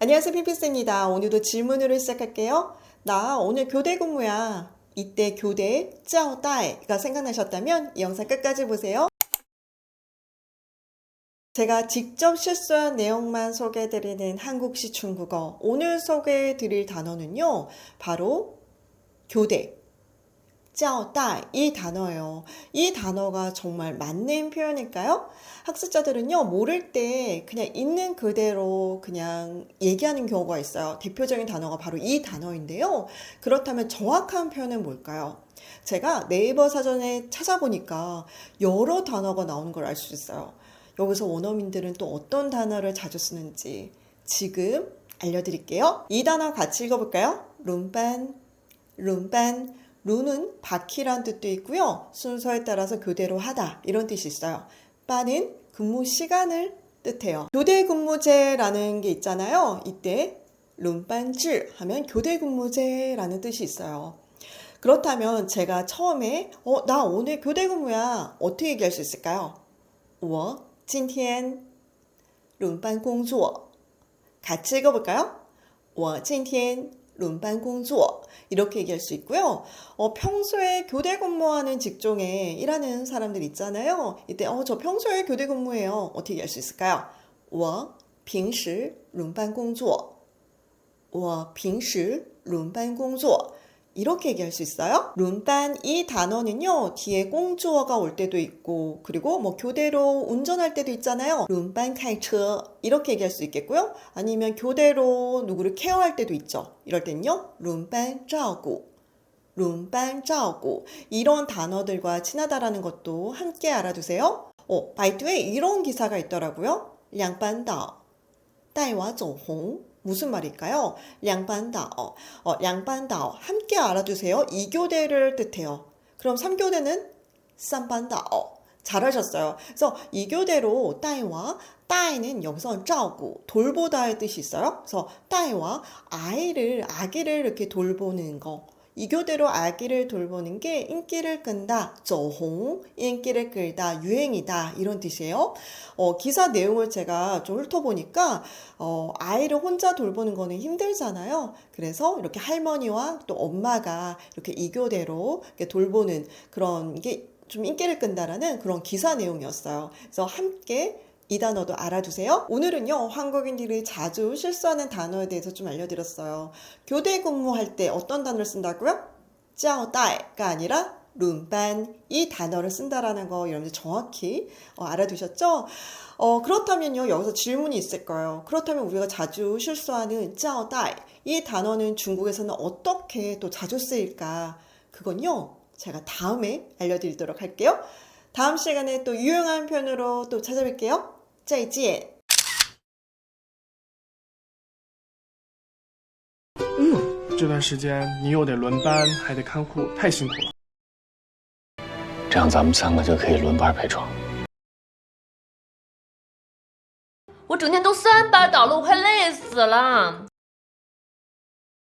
안녕하세요, 피피스입니다. 오늘도 질문으로 시작할게요. 나 오늘 교대 근무야. 이때 교대 짜오다이가 생각나셨다면 이 영상 끝까지 보세요. 제가 직접 실수한 내용만 소개해드리는 한국식 중국어. 오늘 소개해드릴 단어는요, 바로 교대, 짜오다이 이 단어예요. 이 단어가 정말 맞는 표현일까요? 학습자들은요, 모를 때 그냥 있는 그대로 그냥 얘기하는 경우가 있어요. 대표적인 단어가 바로 이 단어인데요. 그렇다면 정확한 표현은 뭘까요? 제가 네이버 사전에 찾아보니까 여러 단어가 나오는 걸 알 수 있어요. 여기서 원어민들은 또 어떤 단어를 자주 쓰는지 지금 알려드릴게요. 이 단어 같이 읽어볼까요? 룸반, 룸반, 룬은 바퀴란 뜻도 있고요. 순서에 따라서 교대로 하다 이런 뜻이 있어요. 빠는 근무 시간을 뜻해요. 교대 근무제라는 게 있잖아요. 이때 룸반즈 하면 교대 근무제라는 뜻이 있어요. 그렇다면 제가 처음에 어, 나 오늘 교대 근무야. 어떻게 얘기할 수 있을까요? 我今天轮班工作. 같이 읽어볼까요? 我今天 轮班工作. 이렇게 얘기할 수 있고요. 어, 평소에 교대 근무하는 직종에 일하는 사람들 있잖아요. 이때 어, 저 평소에 교대 근무해요. 어떻게 얘기할 수 있을까요? 我平时轮班工作.我平时轮班工作. 이렇게 얘기할 수 있어요. 룬반 이 단어는요 뒤에 공주어가 올 때도 있고 그리고 뭐 교대로 운전할 때도 있잖아요. 룬반 카이처 이렇게 얘기할 수 있겠고요. 아니면 교대로 누구를 케어할 때도 있죠. 이럴 땐요 룬반 짜고 룬반 짜고 이런 단어들과 친하다라는 것도 함께 알아두세요. 어, 바이트에 이런 기사가 있더라고요. 량반다 따이와 정홍 무슨 말일까요? 양반다오. 어, 양반다오. 함께 알아두세요. 2교대를 뜻해요. 그럼 3교대는 쌈반다오. 잘하셨어요. 그래서 2교대로 따이와 따이는 여기서 짜고 돌보다의 뜻이 있어요. 그래서 따이와 아이를 아기를 이렇게 돌보는 거. 이교대로 아기를 돌보는 게 인기를 끈다, 저홍, 인기를 끌다, 유행이다 이런 뜻이에요. 어, 기사 내용을 제가 좀 훑어보니까 어, 아이를 혼자 돌보는 거는 힘들잖아요. 그래서 이렇게 할머니와 또 엄마가 이렇게 이교대로 이렇게 돌보는 그런 게 좀 인기를 끈다라는 그런 기사 내용이었어요. 그래서 함께 이 단어도 알아두세요. 오늘은요, 한국인들이 자주 실수하는 단어에 대해서 좀 알려드렸어요. 교대 근무할 때 어떤 단어를 쓴다고요? 짜오다이가 아니라 룸반 이 단어를 쓴다라는 거 여러분들 정확히 어, 알아두셨죠? 어, 그렇다면요, 여기서 질문이 있을 거예요. 그렇다면 우리가 자주 실수하는 짜오다이 이 단어는 중국에서는 어떻게 또 자주 쓰일까? 그건요, 제가 다음에 알려드리도록 할게요. 다음 시간에 또 유용한 표현으로 또 찾아뵐게요. 再见.嗯这段时间你又得轮班，还得看护，太辛苦了。这样咱们三个就可以轮班陪床。我整天都三班倒了，我快累死了。